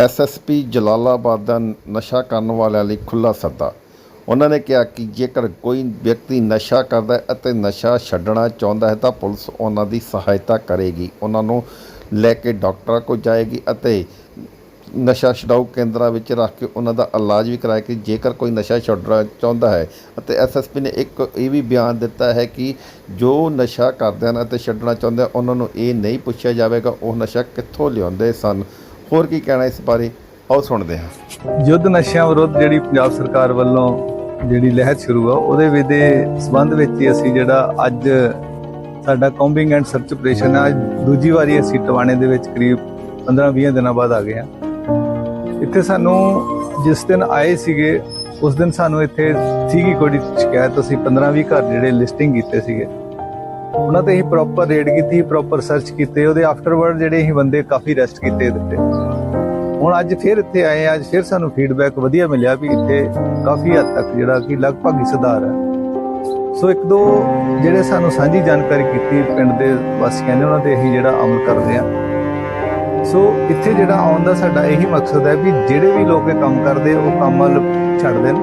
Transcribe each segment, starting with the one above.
SSP Jalalabad ਦਾ ਨਸ਼ਾ ਕਰਨ ਵਾਲਿਆਂ ਲਈ ਖੁੱਲਾ ਸੱਦਾ। ਉਹਨਾਂ ਨੇ ਕਿਹਾ ਕਿ ਜੇਕਰ ਕੋਈ ਵਿਅਕਤੀ ਨਸ਼ਾ ਕਰਦਾ ਹੈ ਅਤੇ ਨਸ਼ਾ ਛੱਡਣਾ ਚਾਹੁੰਦਾ ਹੈ ਤਾਂ ਪੁਲਿਸ ਉਹਨਾਂ ਦੀ ਸਹਾਇਤਾ ਕਰੇਗੀ। ਉਹਨਾਂ ਨੂੰ ਲੈ ਕੇ ਡਾਕਟਰਾਂ ਕੋਲ ਜਾਏਗੀ ਅਤੇ ਨਸ਼ਾ ਛਡਾਊ ਕੇਂਦਰਾਂ ਵਿੱਚ ਰੱਖ ਕੇ ਉਹਨਾਂ ਦਾ ਇਲਾਜ ਵੀ ਕਰਾਇਆ ਕਿ ਜੇਕਰ ਕੋਈ ਨਸ਼ਾ ਛੱਡਣਾ ਚਾਹੁੰਦਾ ਹੈ ਅਤੇ ਐਸਐਸਪੀ ਨੇ ਇੱਕ ਇਹ ਵੀ ਬਿਆਨ ਦਿੱਤਾ ਹੈ ਕਿ ਜੋ ਨਸ਼ਾ ਕਰਦੇ ਹਨ ਅਤੇ ਛੱਡਣਾ ਚਾਹੁੰਦੇ ਉਹਨਾਂ ਨੂੰ ਇਹ ਨਹੀਂ ਪੁੱਛਿਆ ਜਾਵੇਗਾ, ਉਹ ਨਸ਼ਾ ਕਿੱਥੋਂ ਲਿਆਉਂਦੇ ਸਨ। ਹੋਰ ਕੀ ਕਹਿਣਾ ਇਸ ਬਾਰੇ? ਆਓ ਸੁਣਦੇ ਹਾਂ। ਯੁੱਧ ਨਸ਼ਿਆਂ ਵਿਰੁੱਧ ਜਿਹੜੀ ਪੰਜਾਬ ਸਰਕਾਰ ਵੱਲੋਂ ਜਿਹੜੀ ਲਹਿਰ ਸ਼ੁਰੂ ਆ, ਉਹਦੇ ਵੀ ਦੇ ਸਬੰਧ ਵਿੱਚ ਹੀ ਅਸੀਂ ਜਿਹੜਾ ਅੱਜ ਸਾਡਾ ਕੌਂਬਿੰਗ ਐਂਡ ਸਰਚ ਆਪਰੇਸ਼ਨ ਆ, ਦੂਜੀ ਵਾਰੀ ਅਸੀਂ ਟਵਾਣੇ ਦੇ ਵਿੱਚ ਕਰੀਬ 15-20 ਦਿਨਾਂ ਬਾਅਦ ਆ ਗਏ ਆ। ਇੱਥੇ ਸਾਨੂੰ ਜਿਸ ਦਿਨ ਆਏ ਸੀਗੇ, ਉਸ ਦਿਨ ਸਾਨੂੰ ਇੱਥੇ ਸੀਗੀ ਕੋਈ ਸ਼ਿਕਾਇਤ, ਅਸੀਂ 15-20 ਘਰ ਜਿਹੜੇ ਲਿਸਟਿੰਗ ਕੀਤੇ ਸੀਗੇ। ਉਹਨਾਂ ਤੇ ਅਸੀਂ ਪ੍ਰੋਪਰ ਰੇਡ ਕੀਤੀ ਪ੍ਰੋਪਰ ਸਰਚ ਕੀਤੇ, ਉਹਦੇ ਆਫਟਰਵਰਡ ਜਿਹੜੇ ਅਸੀਂ ਬੰਦੇ ਕਾਫੀ ਰੈਸਟ ਕੀਤੇ ਦਿੱਤੇ। ਹੁਣ ਅੱਜ ਫਿਰ ਇੱਥੇ ਆਏ ਅੱਜ ਫਿਰ ਸਾਨੂੰ ਫੀਡਬੈਕ ਵਧੀਆ ਮਿਲਿਆ ਵੀ ਇੱਥੇ ਕਾਫੀ ਹੱਦ ਤੱਕ ਜਿਹੜਾ ਕਿ ਲਗਭਗ ਹੀ ਸੁਧਾਰ ਹੈ। ਸੋ ਇੱਕ ਦੋ ਜਿਹੜੇ ਸਾਨੂੰ ਸਾਂਝੀ ਜਾਣਕਾਰੀ ਕੀਤੀ ਪਿੰਡ ਦੇ ਵਾਸੀਆਂ ਨੇ, ਉਹਨਾਂ ਤੇ ਅਸੀਂ ਜਿਹੜਾ ਅਮਲ ਕਰਦੇ ਆ ਸੋ ਇੱਥੇ ਜਿਹੜਾ ਆਉਣ ਦਾ ਸਾਡਾ ਇਹੀ ਮਕਸਦ ਹੈ ਵੀ ਜਿਹੜੇ ਵੀ ਲੋਕ ਇਹ ਕੰਮ ਕਰਦੇ, ਉਹ ਕੰਮ ਵੱਲ ਛੱਡ ਦੇਣ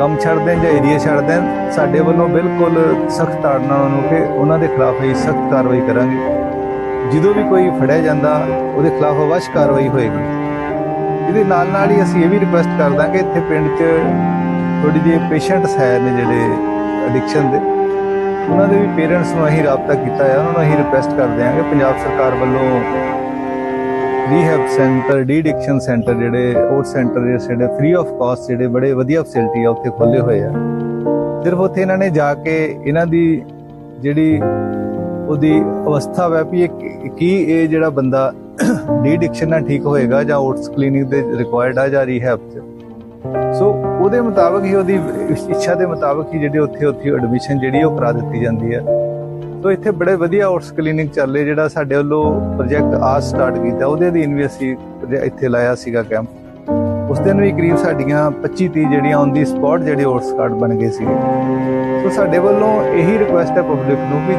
ਕੰਮ ਛੱਡ ਦੇਣ ਜਾਂ ਏਰੀਆ ਛੱਡ ਦੇਣ, ਸਾਡੇ ਵੱਲੋਂ ਬਿਲਕੁਲ ਸਖਤ ਤਾੜਨਾ ਉਹਨਾਂ ਨੂੰ ਕਿ ਉਹਨਾਂ ਦੇ ਖਿਲਾਫ ਅਸੀਂ ਸਖਤ ਕਾਰਵਾਈ ਕਰਾਂਗੇ। ਜਦੋਂ ਵੀ ਕੋਈ ਫੜਿਆ ਜਾਂਦਾ, ਉਹਦੇ ਖਿਲਾਫ ਅਵਸ਼ ਕਾਰਵਾਈ ਹੋਏਗੀ। ਇਹਦੇ ਨਾਲ ਨਾਲ ਹੀ ਅਸੀਂ ਇਹ ਵੀ ਰਿਕੁਐਸਟ ਕਰਦਾ ਕਿ ਇੱਥੇ ਪਿੰਡ 'ਚ ਥੋੜੀ ਜਿਹੀ ਪੇਸ਼ੈਂਟਸ ਹੈ ਨੇ ਜਿਹੜੇ ਐਡਿਕਸ਼ਨ ਦੇ, ਉਹਨਾਂ ਦੇ ਵੀ ਪੇਰੈਂਟਸ ਨੂੰ ਅਸੀਂ ਰਾਬਤਾ ਕੀਤਾ ਹੈ ਉਹਨਾਂ ਨੂੰ ਅਸੀਂ ਰਿਕੁਐਸਟ ਕਰਦੇ ਹਾਂ ਕਿ ਪੰਜਾਬ ਸਰਕਾਰ ਵੱਲੋਂ ਰੀਹੈਬ ਸੈਂਟਰ ਡੀ ਸੈਂਟਰ ਜਿਹੜੇ ਉਹ ਸੈਂਟਰ ਜਿਹੜੇ ਫ੍ਰੀ ਆਫ ਕਾਸਟ ਜਿਹੜੇ ਬੜੇ ਵਧੀਆ ਫੈਸਿਲਿਟੀ ਆ, ਉੱਥੇ ਖੋਲੇ ਹੋਏ ਆ। ਸਿਰਫ ਉੱਥੇ ਇਹਨਾਂ ਨੇ ਜਾ ਕੇ ਇਹਨਾਂ ਦੀ ਜਿਹੜੀ ਉਹਦੀ ਅਵਸਥਾ ਵੈ ਵੀ ਇਹ ਕੀ- ਇਹ ਜਿਹੜਾ ਬੰਦਾ ਡੀ ਨਾਲ ਠੀਕ ਹੋਏਗਾ ਜਾਂ ਓਟਸ ਕਲੀਨਿਕ ਦੇ ਰਿਕੁਆਇਰਡ ਆ ਜਾਂ ਰੀਹੈਬ ਚ। ਸੋ ਉਹਦੇ ਮੁਤਾਬਕ ਹੀ ਉਹਦੀ ਇੱਛਾ ਦੇ ਮੁਤਾਬਕ ਹੀ ਜਿਹੜੀ ਉੱਥੇ ਉੱਥੇ ਐਡਮਿਸ਼ਨ ਜਿਹੜੀ ਉਹ ਕਰਾ ਦਿੱਤੀ ਜਾਂਦੀ ਹੈ ਸੋ ਇੱਥੇ ਬੜੇ ਵਧੀਆ ਓਟਸ ਕਲੀਨਿਕ ਚੱਲ ਚੱਲੇ ਜਿਹੜਾ ਸਾਡੇ ਵੱਲੋਂ ਪ੍ਰੋਜੈਕਟ ਆ ਸਟਾਰਟ ਕੀਤਾ, ਉਹਦੇ ਅਧੀਨ ਵੀ ਅਸੀਂ ਇੱਥੇ ਲਾਇਆ ਸੀਗਾ ਕੈਂਪ ਉਸ ਦਿਨ ਵੀ ਕਰੀਬ ਸਾਡੀਆਂ 25 30 ਜਿਹੜੀਆਂ ਔਨ ਦੀ ਸਪੌਟ ਜਿਹੜੇ ਓਟਸ ਕਾਰਡ ਬਣ ਗਏ ਸੀਗੇ। ਸੋ ਸਾਡੇ ਵੱਲੋਂ ਇਹੀ ਰਿਕੁਐਸਟ ਹੈ ਪਬਲਿਕ ਨੂੰ ਵੀ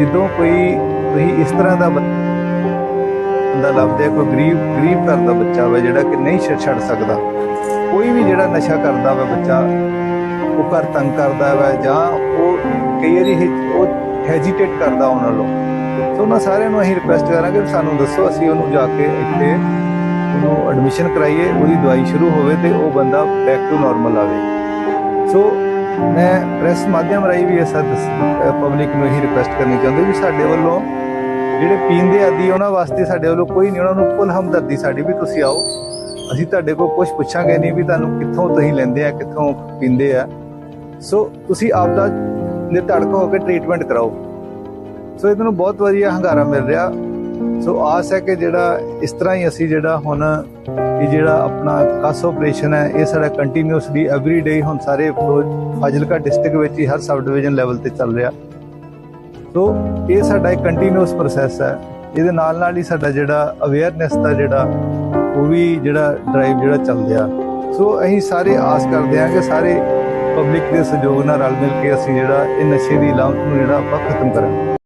ਜਦੋਂ ਕੋਈ ਤੁਸੀਂ ਇਸ ਤਰ੍ਹਾਂ ਦਾ ਬੰਦਾ ਲੱਭਦੇ ਕੋਈ ਗਰੀਬ ਗਰੀਬ ਘਰ ਦਾ ਬੱਚਾ ਵਾ ਜਿਹੜਾ ਕਿ ਨਹੀਂ ਛੱਡ ਸਕਦਾ, ਕੋਈ ਵੀ ਜਿਹੜਾ ਨਸ਼ਾ ਕਰਦਾ ਵਾ ਬੱਚਾ, ਉਹ ਘਰ ਤੰਗ ਕਰਦਾ ਵਾ ਜਾਂ ਉਹ ਕਈ ਵਾਰੀ ਉਹ ਹੈਜੀਟੇਟ ਕਰਦਾ ਉਹਨਾਂ ਨੂੰ ਸੋ ਉਹਨਾਂ ਸਾਰਿਆਂ ਨੂੰ ਅਸੀਂ ਰਿਕੁਐਸਟ ਕਰਾਂਗੇ ਸਾਨੂੰ ਦੱਸੋ, ਅਸੀਂ ਉਹਨੂੰ ਜਾ ਕੇ ਇੱਥੇ ਉਹਨੂੰ ਐਡਮਿਸ਼ਨ ਕਰਾਈਏ, ਉਹਦੀ ਦਵਾਈ ਸ਼ੁਰੂ ਹੋਵੇ ਤੇ ਉਹ ਬੰਦਾ ਬੈਕ ਟੂ ਨਾਰਮਲ ਆਵੇ। ਸੋ ਮੈਂ ਪ੍ਰੈਸ ਮਾਧਿਅਮ ਰਾਹੀਂ ਵੀ ਇਹ ਪਬਲਿਕ ਨੂੰ ਇਹੀ ਰਿਕੁਐਸਟ ਕਰਨੀ ਚਾਹੁੰਦੇ ਵੀ ਸਾਡੇ ਵੱਲੋਂ ਜਿਹੜੇ ਪੀਂਦੇ ਆਦੀ ਉਹਨਾਂ ਵਾਸਤੇ ਸਾਡੇ ਵੱਲੋਂ ਕੋਈ ਨਹੀਂ, ਉਹਨਾਂ ਨੂੰ ਫੁੱਲ ਹਮਦਰਦੀ ਸਾਡੀ ਵੀ ਤੁਸੀਂ ਆਓ। ਅਸੀਂ ਤੁਹਾਡੇ ਕੋਲ ਕੁਝ ਪੁੱਛਾਂਗੇ ਨਹੀਂ ਵੀ ਤੁਹਾਨੂੰ ਕਿੱਥੋਂ ਤੁਸੀਂ ਲੈਂਦੇ ਆ, ਕਿੱਥੋਂ ਪੀਂਦੇ ਆ। ਸੋ ਤੁਸੀਂ ਆਪ ਦਾ ਨਿਰਧੜਕ ਹੋ ਕੇ ਟ੍ਰੀਟਮੈਂਟ ਕਰਾਓ। ਸੋ ਇਹਨਾਂ ਨੂੰ ਬਹੁਤ ਵਧੀਆ ਹੰਗਾਰਾ ਮਿਲ ਰਿਹਾ। ਸੋ ਆਸ ਹੈ ਕਿ ਜਿਹੜਾ ਇਸ ਤਰ੍ਹਾਂ ਹੀ ਅਸੀਂ ਜਿਹੜਾ ਹੁਣ ਇਹ ਜਿਹੜਾ ਆਪਣਾ ਕਸ ਆਪਰੇਸ਼ਨ ਹੈ, ਇਹ ਸਾਡਾ ਕੰਟੀਨਿਊਸਲੀ ਐਵਰੀ ਡੇ ਹੁਣ ਸਾਰੇ ਫਾਜ਼ਿਲਕਾ ਡਿਸਟ੍ਰਿਕਟ ਵਿੱਚ ਹੀ ਹਰ ਸਬ ਡਿਵੀਜ਼ਨ ਲੈਵਲ ਤੇ ਚੱਲ ਰਿਹਾ। ਸੋ ਇਹ ਸਾਡਾ ਇੱਕ ਕੰਟੀਨਿਊਸ ਪ੍ਰੋਸੈਸ ਹੈ। ਇਹਦੇ ਨਾਲ ਨਾਲ ਹੀ ਸਾਡਾ ਜਿਹੜਾ ਅਵੇਅਰਨੈਸ ਦਾ ਜਿਹੜਾ, ਉਹ ਵੀ ਜਿਹੜਾ ਡਰਾਈਵ ਜਿਹੜਾ ਚੱਲ ਰਿਹਾ। ਸੋ ਅਸੀਂ ਸਾਰੇ ਆਸ ਕਰਦੇ ਹਾਂ ਕਿ ਸਾਰੇ ਪਬਲਿਕ ਦੇ ਸਹਿਯੋਗ ਨਾਲ ਰਲ ਮਿਲ ਕੇ ਅਸੀਂ ਜਿਹੜਾ ਇਹ ਨਸ਼ੇ ਦੀ ਲਾਂਘ ਨੂੰ ਜਿਹੜਾ ਆਪਾਂ ਖਤਮ ਕਰਾਂਗੇ।